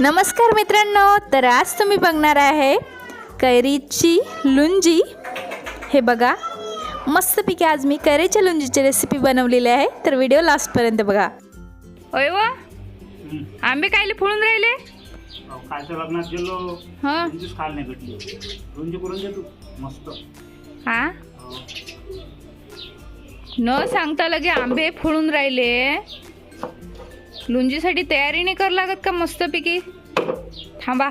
नमस्कार मित्रांनो तर आज तुम्ही बघणार आहे कैरीची लुंजी. हे बघा मस्तपैकी आज मी कैरीच्या लुंजीची रेसिपी बनवलेली आहे. तर व्हिडिओ लास्टपर्यंत बघा. होय व? आंबे कायले फोडून राहिले? अहो, कालच्या लग्नात गेलो हा. रुंजीच खायला नाही भेटली. रुंजी करून दे तू मस्त. हा. न सांगता लगे आंबे फोडून राहिले. लुंजीसाठी तयारी नाही कर लागत का मस्तपैकी? थांबा.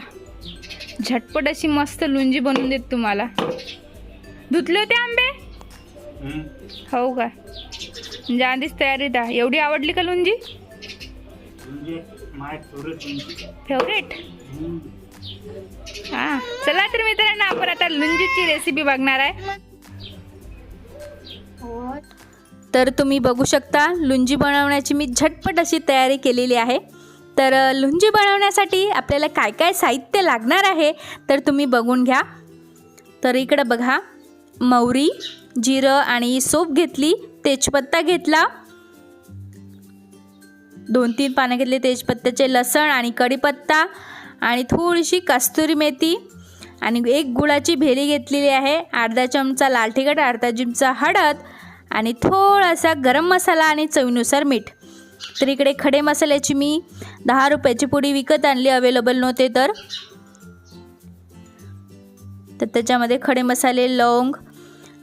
झटपट अशी मस्त लुंजी बनवून देत तुम्हाला. धुतले होते आंबे. हो का? म्हणजे आधीच तयारीत आहे एवढी आवडली का लुंजी फेवरेट. हा. चला तर मित्रांनो आपण आता लुंजीची रेसिपी बघणार आहे. तर तुम्ही बघू शकता लुंजी बनवण्याची मी झटपट अशी तयारी केलेली आहे. तर लुंजी बनवण्यासाठी आपल्याला काय काय साहित्य लागणार आहे तर तुम्ही बघून घ्या. तर इकडं बघा मौरी जिरं आणि सोप घेतली तेजपत्ता घेतला. दोन तीन पानं घेतले तेजपत्त्याचे लसण आणि कढीपत्ता आणि थोडीशी कस्तुरी मेथी आणि एक गुळाची भेली घेतलेली आहे अर्धा चमचा लाल तिखट अर्धा चमचा हळद आणि थोडासा गरम मसाला आणि चवीनुसार मीठ. तर इकडे खडे मसाल्याची मी दहा रुपयाची पुडी विकत आणली अवेलेबल नव्हते तर. तर त्याच्यामध्ये खडे मसाले लवंग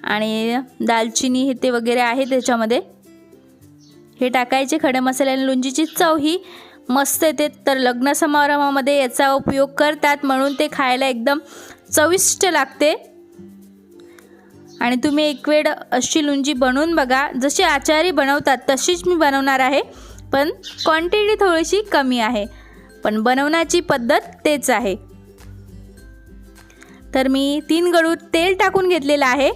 आणि दालचिनी हे ते वगैरे आहे त्याच्यामध्ये. हे टाकायचे खडे मसाल्याने लुंजीची चव ही मस्त येते. तर लग्न समारंभामध्ये याचा उपयोग करतात म्हणून ते खायला एकदम चविष्ट लागते. आणि तुम्ही एक वेळ अशी लुंजी बनवून बघा. जशी आचारी बनवतात तशीच मी बनवणार आहे. पण क्वांटिटी थोडीशी कमी आहे. पण बनवण्याची पद्धत तेच आहे. तर मी तीन गडू तेल टाकून घेतलेलं आहे.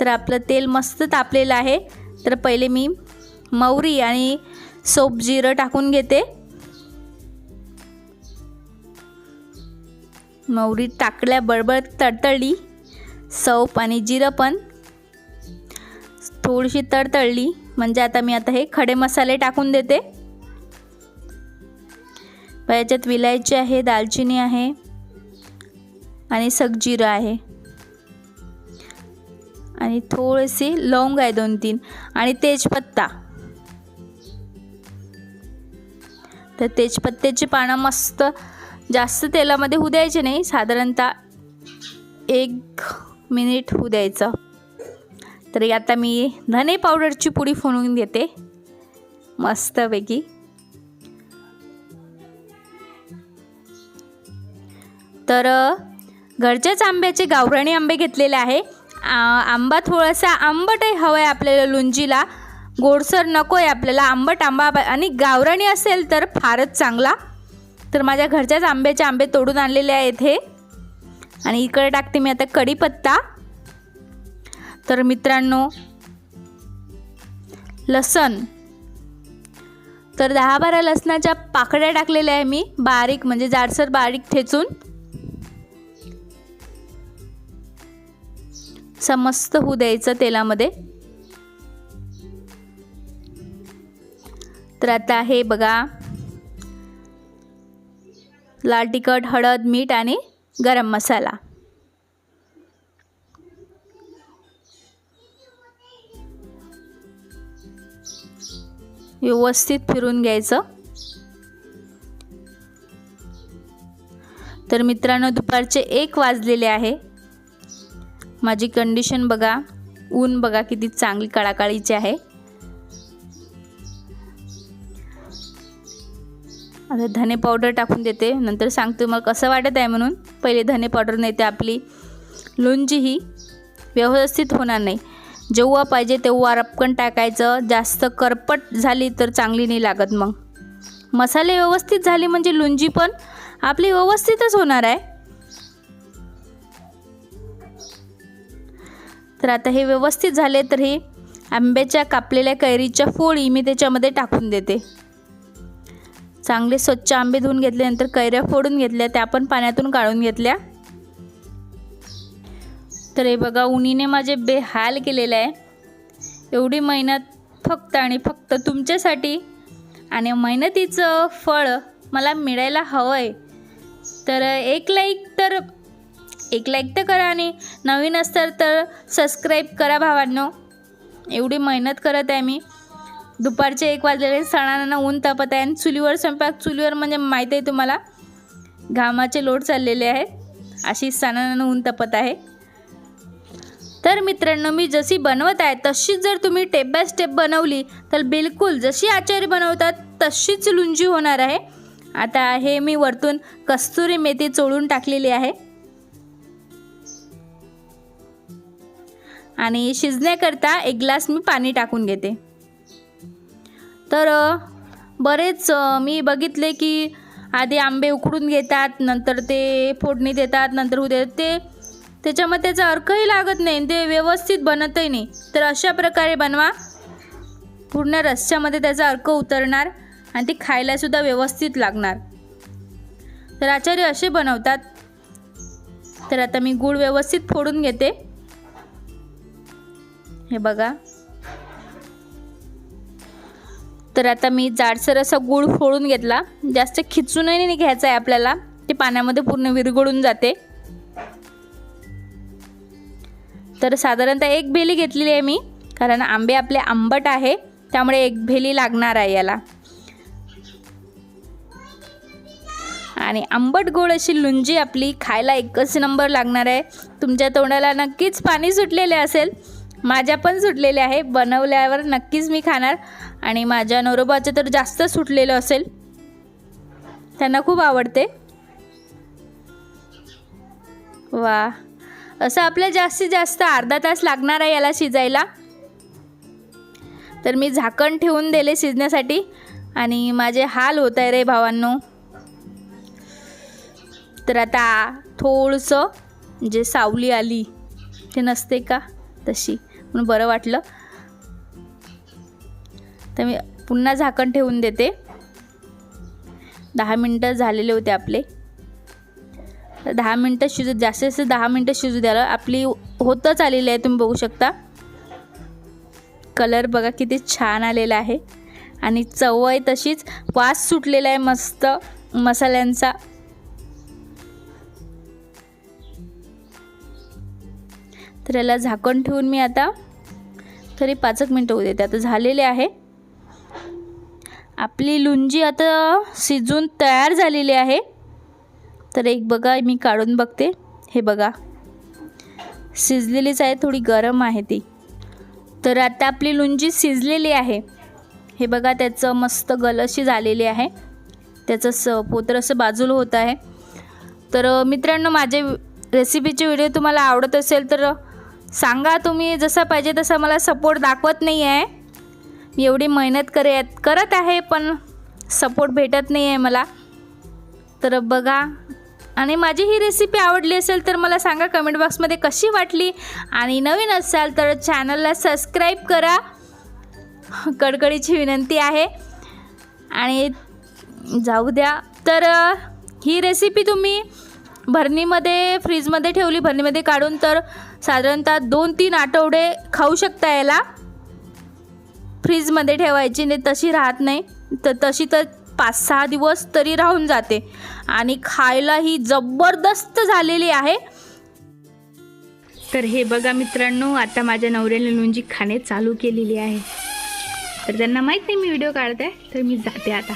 तर आपलं तेल मस्त तापलेलं आहे. तर पहिले मी मौरी आणि सोप जिरं टाकून घेते. मोहरी टाकल्या बळबळ तडतडली. सौप आणि जिरं पण थोडीशी तडतडली. म्हणजे आता मी आता हे खडे मसाले टाकून देते. याच्यात विलायची आहे दालचिनी आहे आणि सगजिरं आहे. आणि थोडीशी लवंग आहे दोन तीन. आणि तेजपत्ता. तर तेजपत्त्याची पानं मस्त जास्त तेलामध्ये होऊ द्यायचे नाही. साधारणतः एक मिनिट होऊ द्यायचं. तरी आता मी धने पावडरची पुडी फोडून घेते मस्तपैकी. तर घरच्याच आंब्याचे गावराणी आंबे घेतलेले आहे. आंबा थोडासा आंबटही हवा आहे आपल्याला लुंजीला गोडसर नको आहे आपल्याला आंबट आंबा आणि गावराणी असेल तर फारच चांगला. तर माझ्या घरच्याच आंब्याचे आंबे तोडून आणलेले आहेत हे. आणि इकडे टाकते मी आता कढीपत्ता. तर मित्रांनो लसण. तर दहा बारा लसणाच्या पाकड्या टाकलेल्या आहे मी बारीक म्हणजे जाडसर बारीक ठेचून. समस्त होऊ द्यायचं तेलामध्ये. तर आता हे बघा लाल तिखट हळद मीठ आणि गरम मसाला. व्यवस्थित फिरून घ्यायचं. तर मित्रांनो दुपारचे एक वाजलेले आहे. माझी कंडिशन बघा ऊन बघा किती चांगली कळाकाळीची आहे. आता धने पावडर टाकून देते. नंतर सांगते मग कसं वाटत आहे म्हणून. पहिले धने पावडर नेते आपली लुंजी ही व्यवस्थित होणार नाही. जेव्हा पाहिजे तेव्हा रपकन टाकायचं. जास्त करपट झाली तर चांगली नाही लागत मग. मसाले व्यवस्थित झाले म्हणजे लुंजी पण आपली व्यवस्थितच होणार आहे. तर आता हे व्यवस्थित झाले तर हे आंब्याच्या कापलेल्या कैरीच्या फोळी मी त्याच्यामध्ये टाकून देते. चांगले स्वच्छ आंबे धुवून घेतल्यानंतर कैऱ्या फोडून घेतल्या त्या पण पाण्यातून काढून घेतल्या. तर हे बघा उन्हीने माझे बेहाल केलेलं आहे. एवढी मेहनत फक्त आणि फक्त तुमच्यासाठी. आणि मेहनतीचं फळ मला मिळायला हवं आहे तर एक लाईक तर एक लाईक तर करा आणि नवीन असतात तर सबस्क्राईब करा भावांनो. एवढी मेहनत करत आहे मी. दुपारचे एक वाजलेले सणांना ऊन तापत आहे आणि चुलीवर स्वयंपाक चुलीवर म्हणजे माहीत आहे तुम्हाला घामाचे लोट चाललेले आहेत अशी सणांना ऊन तापत आहे. तर मित्रांनो मी जशी बनवत आहे तशीच जर तुम्ही स्टेप बाय स्टेप बनवली तर बिलकुल जशी आचारी बनवतात तशीच लुंजी होणार आहे. आता हे मी वरतून कस्तुरी मेथी चोळून टाकलेली आहे. आणि शिजण्याकरता एक ग्लास मी पाणी टाकून घेते. तर बरेच मी बघितले की आधी आंबे उकडून घेतात नंतर ते फोडणी देतात नंतर उद्या ते त्याच्यामध्ये त्याचा अर्कही लागत नाही ते व्यवस्थित बनतही नाही. तर अशा प्रकारे बनवा. पूर्ण रस्स्यामध्ये त्याचा अर्क उतरणार आणि ती खायलासुद्धा व्यवस्थित लागणार. तर आचार्य असे बनवतात. तर आता मी गूळ व्यवस्थित फोडून घेते. हे बघा. तर आता मी जाडसर असा गूळ फोडून घेतला. जास्त खिचूनही नाही घ्यायचं आहे आपल्याला. ते पाण्यामध्ये पूर्ण विरघळून जाते. तर साधारणतः एक भेली घेतलेली आहे मी कारण आंबे आपले आंबट आहे त्यामुळे एक भेली लागणार आहे याला. आणि आंबट गोड अशी लुंजी आपली खायला एकच नंबर लागणार आहे. तुमच्या तोंडाला नक्कीच पाणी सुटलेले असेल. माझ्या पण सुटलेले आहे. बनवल्यावर नक्कीच मी खाणार. आणि माझ्या नवरोबाचं तर जास्त सुटलेलं असेल. त्यांना खूप आवडते. वा. असं आपल्या जास्तीत जास्त अर्धा तास लागणार आहे याला शिजायला. तर मी झाकण ठेवून दिले शिजण्यासाठी. आणि माझे हाल होत आहे रे भावांनो. तर आता थोडंसं जे सावली आली ते नसते का? तशी. म्हणून बरं वाटलं. तर मी पुन्हा झाकण ठेवून देते. दहा मिनटं झालेले होते आपले. दहा मिनटं शिजू जास्तीत जास्त दहा मिनटं शिजू द्यायला आपली होतच आलेली आहे तुम्ही बघू शकता. कलर बघा किती छान आलेला आहे. आणि चव आहे तशीच वास सुटलेला आहे मस्त मसाल्यांचा. तर याला झाकण ठेवून मी आता तरी पाच एक मिनटं होऊ देते. आता झालेले आहे. आपली लुंजी आता शिजून तयार झालेली आहे. तर एक बघा मी काढून बघते. हे बघा. शिजलेलीच आहे थोडी गरम आहे ती. तर आता आपली लुंजी शिजलेली आहे. हे बघा त्याचं मस्त गलशी झालेली आहे. त्याचं स पोत्र असं बाजूला होत आहे. तर मित्रांनो माझे रेसिपीचे व्हिडिओ तुम्हाला आवडत असेल तर सांगा तुम्ही. जसा पाहिजे तसा मला सपोर्ट दाखवत नाही आहे मी एवढी मेहनत करे करत आहे पण सपोर्ट भेटत नाही आहे मला. तर बघा. आणि माझी ही रेसिपी आवडली असेल तर मला सांगा कमेंट बॉक्समध्ये कशी वाटली? आणि नवीन असाल तर चॅनलला सबस्क्राईब करा. कडकडीची विनंती आहे. आणि जाऊ द्या. तर ही रेसिपी तुम्ही भरणीमध्ये फ्रीजमध्ये ठेवली. भरणीमध्ये काढून तर साधारणतः दोन तीन आठवडे खाऊ शकता याला. फ्रीजमध्ये ठेवायची नाही तशी राहत नाही तर तशी तर पाच सहा दिवस तरी राहून जाते. आणि खायला ही जबरदस्त झालेली आहे. तर हे बघा मित्रांनो आता माझ्या नवऱ्याने लुंजी खाणे चालू केलेली आहे. तर त्यांना माहीत नाही मी व्हिडिओ काढते तर मी जाते आता.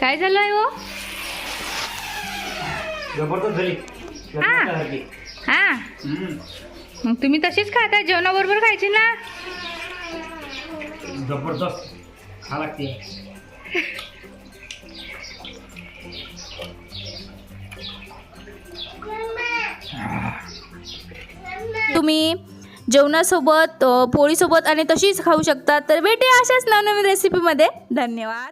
काय झालं. आहे हो हा. हां. हम्म. मग तुम्ही तशीच खाता जेवणाबरोबर खायची ना? जबरदस्त. खा लागते. तुम्ही जेवणासोबत पोळीसोबत आणि तशीच खाऊ शकता तर भेटे अशाच नवनवीन रेसिपीमध्ये धन्यवाद.